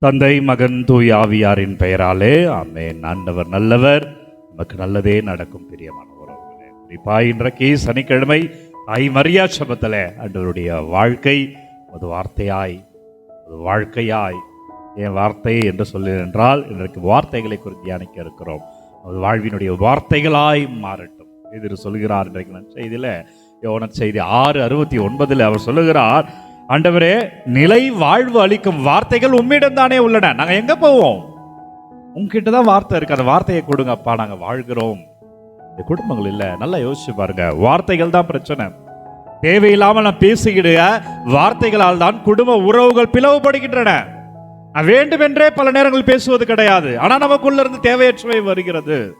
தந்தை மகன் தூய் ஆவியாரின் பெயராலே ஆமென். ஆண்டவர் நல்லவர். நமக்கு நல்லதே நடக்கும் பிரியமான உறவுகளே இன்றைக்கு சனிக்கிழமை தாய் மரியா சபத்தில் ஆண்டவருடைய வாழ்க்கை ஒரு வார்த்தையாய் ஒரு வாழ்க்கையாய் என் வார்த்தை என்று சொல்லி என்றால் இன்றைக்கு வார்த்தைகளை குறித்து தியானிக்க இருக்கிறோம். அது வாழ்வினுடைய வார்த்தைகளாய் மாறட்டும். எதிர் சொல்கிறார் இன்றைக்கு நான் செய்தியில். யோன செய்தி ஆறு அறுபத்தி ஒன்பதில் அவர் சொல்லுகிறார் ஆண்டவரே நிலை வாழ்வு அளிக்கும் வார்த்தைகள் உம்மிடம் தானே உள்ளன. நாங்க எங்க போவோம்? உங்ககிட்ட தான் வார்த்தை இருக்கு. அந்த வார்த்தையை கொடுங்கப்பா. நாங்க வாழ்கிறோம். இந்த குடும்பங்கள் இல்ல. நல்லா யோசிச்சு பாருங்க. வார்த்தைகள் தான் பிரச்சனை. தேவையில்லாமல் நான் பேசிக்கிடுக வார்த்தைகளால் தான் குடும்ப உறவுகள் பிளவுபடுகின்றன. நான் வேண்டுமென்றே பல நேரங்கள் பேசுவது கிடையாது. ஆனா நமக்குள்ள இருந்து தேவையற்றவை வருகிறது.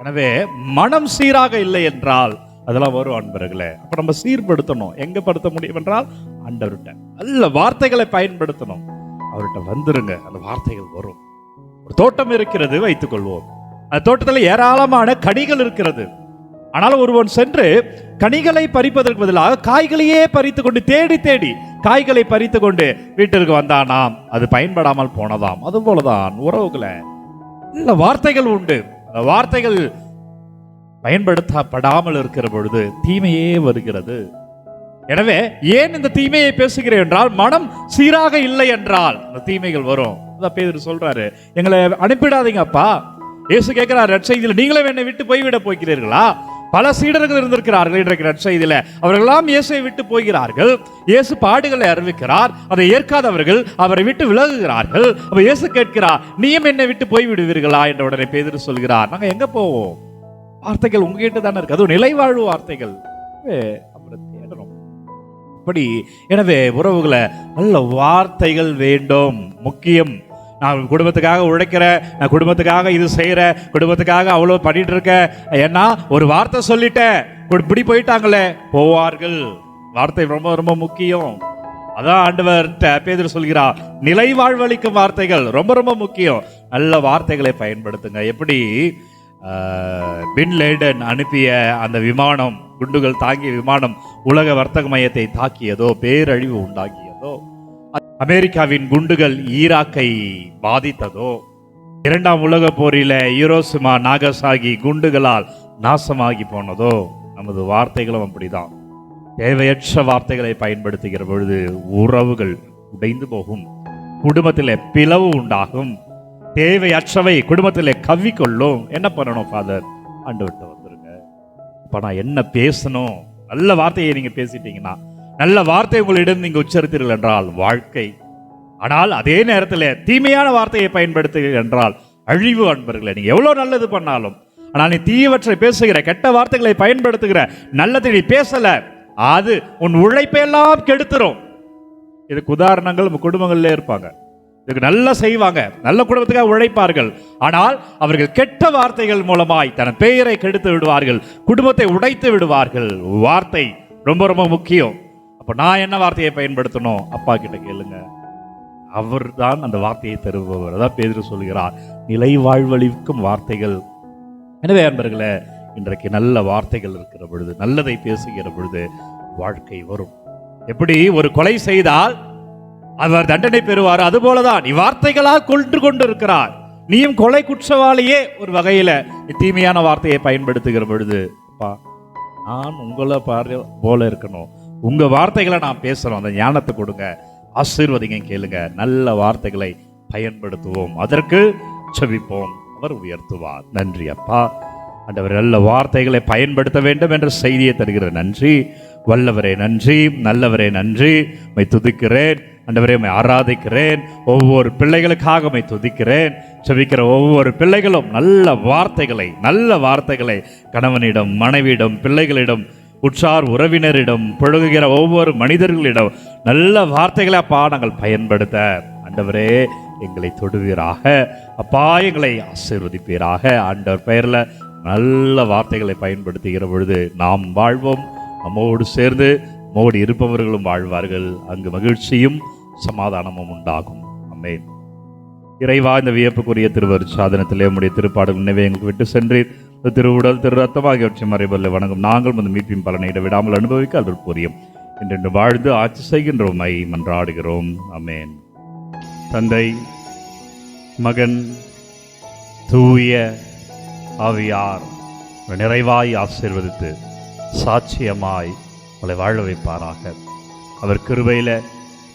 எனவே மனம் சீராக இல்லை என்றால் அதெல்லாம் வரும் அன்பர்களே. அப்ப நம்ம சீர்படுத்தணும். எங்க படுத்த முடியும் என்றால் ஆண்டவர்கிட்ட நல்ல வார்த்தைகளை பயன்படுத்தணும். அவர்கிட்ட வந்துருங்க அந்த வார்த்தைகள் வரும். ஒரு தோட்டம் இருக்கிறது வைத்துக் கொள்வோம் அந்த தோட்டத்தில் ஏராளமான கனிகள் இருக்கிறது. ஆனால் ஒருவன் சென்று கனிகளை பறிப்பதற்கு பதிலாக காய்களையே பறித்து கொண்டு தேடி தேடி காய்களை பறித்து கொண்டு வீட்டிற்கு வந்தானாம். அது பயன்படாமல் போனதாம். அது போலதான் உறவுகளை நல்ல வார்த்தைகள் உண்டு. அந்த வார்த்தைகள் பயன்படுத்தப்படாமல் இருக்கிற பொழுது தீமையே வருகிறது. எனவே ஏன் இந்த தீமையை பேசுகிறேன் என்றால் மனம் சீராக இல்லை என்றால். இந்த தீமைகள் வரும். அதான் பேதர் சொல்றாரு. எங்களை அனுப்பிடாதீங்க அப்பா. இயேசு கேட்கிறார் நற்செய்தியில் நீங்களே என்னை விட்டு போய்விட போகிறீர்களா? பல சீடர்கள் இருந்திருக்கிறார்கள் இன்றைக்கு நற்செய்தியில அவர்களெல்லாம் இயேசுவை விட்டு போகிறார்கள். இயேசு பாடுகளை அறிவிக்கிறார். அதை ஏற்காதவர்கள் அவரை விட்டு விலகுகிறார்கள். அப்ப இயேசு கேட்கிறார் நீயும் என்னை விட்டு போய் விடுவீர்களா என்ற உடனே பேதர் சொல்கிறார். நாங்க எங்க போவோம்? வார்த்தைகள் உங்ககிட்ட தானே இருக்கு. அதுவும் நிலைவாழ்வு வார்த்தைகள். அப்படி. எனவே உறவுகளை நல்ல வார்த்தைகள் வேண்டும். முக்கியம். நான் குடும்பத்துக்காக உழைக்கிறேன் நான் குடும்பத்துக்காக இது செய்கிறேன் குடும்பத்துக்காக அவ்வளோ பண்ணிட்டு இருக்கேன் ஏன்னா ஒரு வார்த்தை சொல்லிட்டேன் இப்படி போயிட்டாங்களே. போவார்கள். வார்த்தை ரொம்ப ரொம்ப முக்கியம். அதான் ஆண்டவர் பேதர் சொல்கிறார் நிலை வாழ்வளிக்கும் வார்த்தைகள் ரொம்ப ரொம்ப முக்கியம். நல்ல வார்த்தைகளை பயன்படுத்துங்க. எப்படி? பின் லேடன் அனுப்பிய அந்த விமானம். குண்டுகள் தாங்கிய விமானம் உலக வர்த்தக மையத்தை தாக்கியதோ பேரழிவு உண்டாக்கியதோ அமெரிக்காவின் குண்டுகள் ஈராக்கை பாதித்ததோ இரண்டாம் உலக போரில ஈரோசுமா நாகசாகி குண்டுகளால் நாசமாகி போனதோ நமது வார்த்தைகளும் அப்படிதான். தேவையற்ற வார்த்தைகளை பயன்படுத்துகிற பொழுது உறவுகள் உடைந்து போகும். குடும்பத்தில் பிளவு உண்டாகும். தேவையற்றவை குடும்பத்தில் கவ்விக்கொள்ளும். என்ன பண்ணணும் ஃபாதர் ஆண்டு விட்டவர் அப்போ நான் என்ன பேசணும்? நல்ல வார்த்தையை நீங்கள் பேசிட்டீங்கன்னா நல்ல வார்த்தை உங்களிடம் நீங்கள் உச்சரித்தீர்கள் என்றால் வாழ்க்கை. ஆனால் அதே நேரத்தில் தீமையான வார்த்தையை பயன்படுத்துகிறீர்கள் என்றால் அழிவு அன்பர்களே நீங்கள் எவ்வளோ நல்லது பண்ணாலும் ஆனால் நீ தீயவற்றை பேசுகிற கெட்ட வார்த்தைகளை பயன்படுத்துகிற நல்லதை நீ பேசலை அது உன் உழைப்பையெல்லாம் கெடுத்துரும். இதுக்கு உதாரணங்கள் நம்ம குடும்பங்கள்ல இருப்பாங்க. நல்லா செய்வாங்க. நல்ல குடும்பத்துக்காக உழைப்பார்கள். ஆனால் அவர்கள் கெட்ட வார்த்தைகள் மூலமாய் தன் பெயரை கெடுத்து விடுவார்கள். குடும்பத்தை உடைத்து விடுவார்கள். வார்த்தை ரொம்ப ரொம்ப முக்கியம். அப்போ நான் என்ன வார்த்தையை பயன்படுத்தணும்? அப்பா கிட்ட கேளுங்க. அவர் தான் அந்த வார்த்தையை தருபவர். அதான் பேர் சொல்கிறார். நிலை வாழ்வழிக்கும் வார்த்தைகள். எனவே அன்பர்களே இன்றைக்கு நல்ல வார்த்தைகள் இருக்கிற பொழுது நல்லதை பேசுகிற பொழுது வாழ்க்கை வரும். எப்படி? ஒரு கொலை செய்தால் அவர் தண்டனை பெறுவார். அதுபோலதான் நீ வார்த்தைகளாக கொன்று கொண்டு இருக்கிறார் நீயும் கொலை குற்றவாளியே ஒரு வகையில. நீ தீமையான வார்த்தையை பயன்படுத்துகிற பொழுது அப்பா நான் உங்களை பாரு போல இருக்கணும். உங்க வார்த்தைகளை நான் பேசணும். அந்த ஞானத்தை கொடுங்க. ஆசீர்வதிங்க கேளுங்க. நல்ல வார்த்தைகளை பயன்படுத்துவோம். அதற்கு செவிப்போம் அவர் உயர்த்துவார். நன்றி அப்பா. ஆண்டவர் நல்ல வார்த்தைகளை பயன்படுத்த வேண்டும் என்ற செய்தியை தருகிற நன்றி. வல்லவரே நன்றி நல்லவரே நன்றி. மை துதிக்கிறேன். அண்டவரே மை ஆராதிக்கிறேன். ஒவ்வொரு பிள்ளைகளுக்காக மை துதிக்கிறேன். செபிக்கிற ஒவ்வொரு பிள்ளைகளும் நல்ல வார்த்தைகளை நல்ல வார்த்தைகளை கணவனிடம் மனைவியிடம் பிள்ளைகளிடம் உற்றார் உறவினரிடம் புழகுகிற ஒவ்வொரு மனிதர்களிடம் நல்ல வார்த்தைகளை அப்பா நாங்கள் பயன்படுத்த. ஆண்டவரே எங்களை தொடுவீராக. அப்பா எங்களை ஆசீர்வதிப்பீராக. ஆண்டவர் பெயரில் நல்ல வார்த்தைகளை பயன்படுத்துகிற பொழுது நாம் வாழ்வோம். நம்மோடு சேர்ந்து நம்மோடு இருப்பவர்களும் வாழ்வார்கள். அங்கு மகிழ்ச்சியும் சமாதானமும் உண்டாகும். அம்மேன் இறைவா இந்த வியப்புக்குரிய திருவர் சாதனத்திலே உடைய திருப்பாடல் நினைவை எங்களுக்கு விட்டு சென்றீர். இந்த திருவுடல் திரு ரத்தம் ஆகியவற்றை மறைபல்ல வணங்கும். நாங்கள் வந்து மீட்பின் பலனை விடாமல் அனுபவிக்க அருள் புரியும். இன்றென்று வாழ்ந்து ஆட்சி செய்கின்றோமை மன்றாடுகிறோம். அமேன் தந்தை மகன் தூய ஆவியார் நிறைவாய் ஆசீர்வதித்து சாட்சியமாய் உங்களை வாழ வைப்பாராக. அவர் கிருபையில்